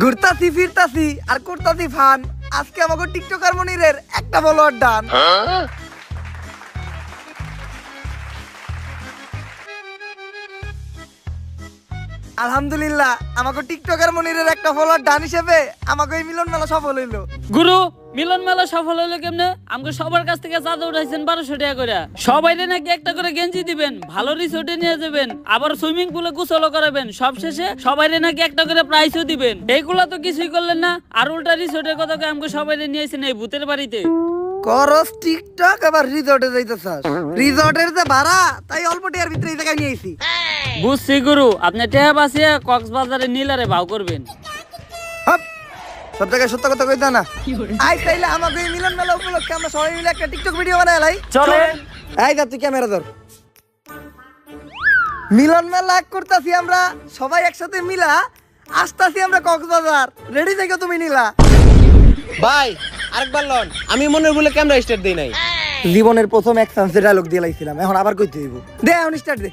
ঘুরতাছি ফিরতাছি আর করতাছি ফান। আজকে আমাকে টিকটকার মনিরের একটা ফলোয়ার ডান আলহামদুলিল্লাহ, আমাকে টিকটকার মনিরের একটা ফলোয়ার ডান হিসেবে আমাকে এই মিলন মেলা সফল হইল। গুরু, মিলন মেলা সফল হলো কেমনে? আমাকে সবার কাছ থেকে চাঁদা উঠাইছেন বারোশো টাকা করে। সবাই নাকি একটা করে গেঞ্জি দিবেন, ভালো রিসোর্টে নিয়ে যাবেন, আবার সুইমিং পুলে গোসলও করাবেন। সব শেষে সবাই নাকি একটা করে প্রাইজও দিবেন। এইগুলা তো কিছুই করলেন না, আর উল্টা রিসোর্টের কথা আমাকে সবাই নিয়েছেন এই ভূতের বাড়িতে। করস টিকটক আবার রিসর্টে যাইতেছাস। রিসর্টের যে ভাড়া তাই অল্প টিয়ার ভিতরে এই জায়গায় নিয়ে আইছি। বুঝছি গুরু আপনি টেহা বাসিয়া কক্সবাজারে নীলারে ভাও করবেন। হপ সব জায়গায় সত্য কথা কইতা না। আই তাইলে আমাকে এই মিলন মেলা উপলক্ষে আমরা সবাই মিলে একটা টিকটক ভিডিও বানাই লাই। চলে এই যা তুই ক্যামেরা ধর। মিলন মেলা এক করতাছি আমরা সবাই একসাথে মিলা আসতাছি আমরা কক্সবাজার। রেডি থেকে তুমি নিলা। ভাই আরেকবার লন। আমি মনের বলে ক্যামেরা স্টার্ট দেই নাই। জীবনের প্রথম এক চান্সে ডায়লগ দিয়ে লাইছিলাম, এখন আবার কইতে দিব দে এখন স্টার্ট দে।